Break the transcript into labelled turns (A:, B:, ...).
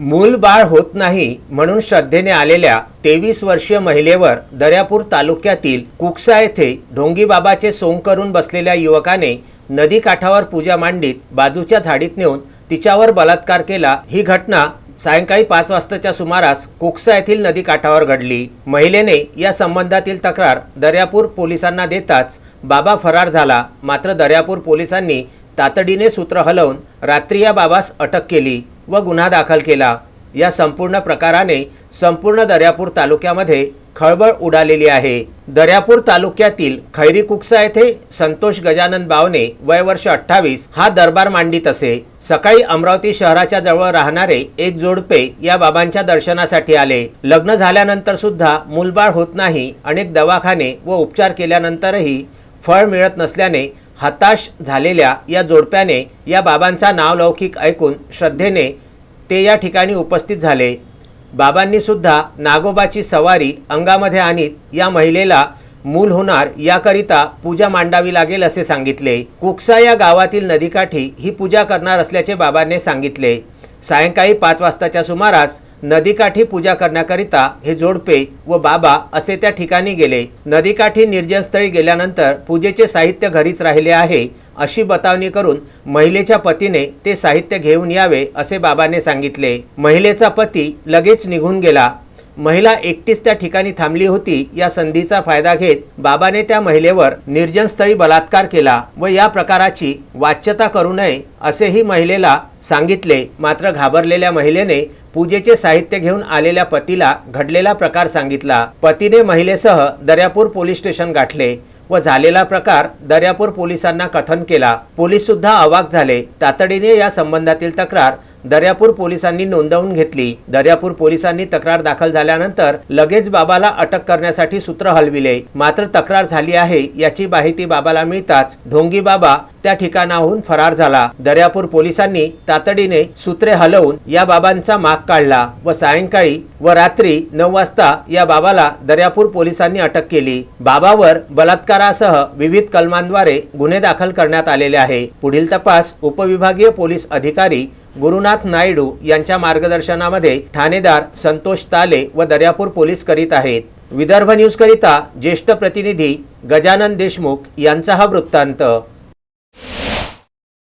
A: मूल बाळ होत नाही म्हणून श्रद्धेने आलेल्या तेवीस वर्षीय महिलेवर दर्यापूर तालुक्यातील कुकसा येथे ढोंगीबाबाचे सोंग करून बसलेल्या युवकाने नदी काठावर पूजा मांडीत बाजूच्या झाडीत नेऊन तिच्यावर बलात्कार केला. ही घटना सायंकाळी पाच वाजताच्या सुमारास कुकसा येथील नदी काठावर घडली. महिलेने या संबंधातील तक्रार दर्यापूर पोलिसांना देताच बाबा फरार झाला. मात्र दर्यापूर पोलिसांनी तातडीने सूत्र हलवून रात्री या बाबास अटक केली. व गुन्हा दाखल केला. या संपूर्ण प्रकाराने संपूर्ण दर्यापूर तालुक्यामध्ये खळबळ उडालेली आहे. दर्यापूर तालुक्यातील खैरी कुकसा येथे संतोष गजानन बावने वय वर्ष अठ्ठावीस हा दरबार मांडित असे. सकाळी अमरावती शहराच्या जवळ राहणारे एक जोडपे या बाबांच्या दर्शनासाठी आले. लग्न झाल्यानंतर सुद्धा मूलबाळ होत नाही अनेक दवाखाने व उपचार केल्यानंतरही फळ मिळत नसल्याने हताश झालेल्या या जोडप्याने या बाबांचा नावलौकिक ऐकून श्रद्धेने ते या ठिकाणी उपस्थित झाले. बाबांनी सुद्धा नागोबाची सवारी अंगामध्ये आणीत या महिलेला मूल होणार याकरिता पूजा मांडावी लागेल असे सांगितले. कुकसा या गावातील नदीकाठी ही पूजा करणार असल्याचे बाबांनी सांगितले. सायंकाळी पाच वाजताच्या सुमारास नदीकाठी पूजा करण्याकरिता हे जोडपे व बाबा असे त्या ठिकाणी गेले. नदीकाठी निर्जनस्थळी गेल्यानंतर पूजेचे साहित्य घरीच राहिले आहे अशी बतावणी करून महिलेच्या पतीने ते साहित्य घेऊन यावे असे बाबाने सांगितले. महिलेचा पती लगेच निघून गेला. महिला एकटीच त्या ठिकाणी थांबली होती या संधीचा फायदा घेत बाबाने त्या महिलेवर निर्जनस्थळी बलात्कार केला व या प्रकाराची वाच्यता करू नये असेही महिलेला सांगितले. मात्र घाबरलेल्या महिलेने पूजेचे साहित्य घेऊन आलेल्या पतीला घडलेला प्रकार सांगितला. पतीने महिलेसह दर्यापूर पोलीस स्टेशन गाठले व झालेला प्रकार दर्यापूर पोलिसांना कथन केला. पोलीस सुद्धा अवाक झाले. तातडीने या संबंधातील तक्रार दर्यापूर पोलिसांनी नोंदवून घेतली. दर्यापूर पोलिसांनी तक्रार दाखल झाल्यानंतर लगेच बाबाला अटक करण्यासाठी सूत्र हलविले. मात्र तक्रार झाली आहे याची माहिती बाबाला मिळताच ढोंगी बाबा त्या ठिकाणाहून फरार झाला. दर्यापूर पोलिसांनी तातडीने सूत्रे हलवून या बाबांचा माग काढला व सायंकाळी व रात्री नऊ वाजता या बाबाला दर्यापूर पोलिसांनी अटक केली. बाबावर बलात्कारासह विविध कलमांद्वारे गुन्हे दाखल करण्यात आलेले आहे. पुढील तपास उपविभागीय पोलीस अधिकारी गुरुनाथ नायडू यांच्या मार्गदर्शनामध्ये ठाणेदार संतोष ताले व दर्यापूर पोलीस करीत आहेत. विदर्भ न्यूज करिता ज्येष्ठ प्रतिनिधी गजानन देशमुख यांचा हा वृत्तांत.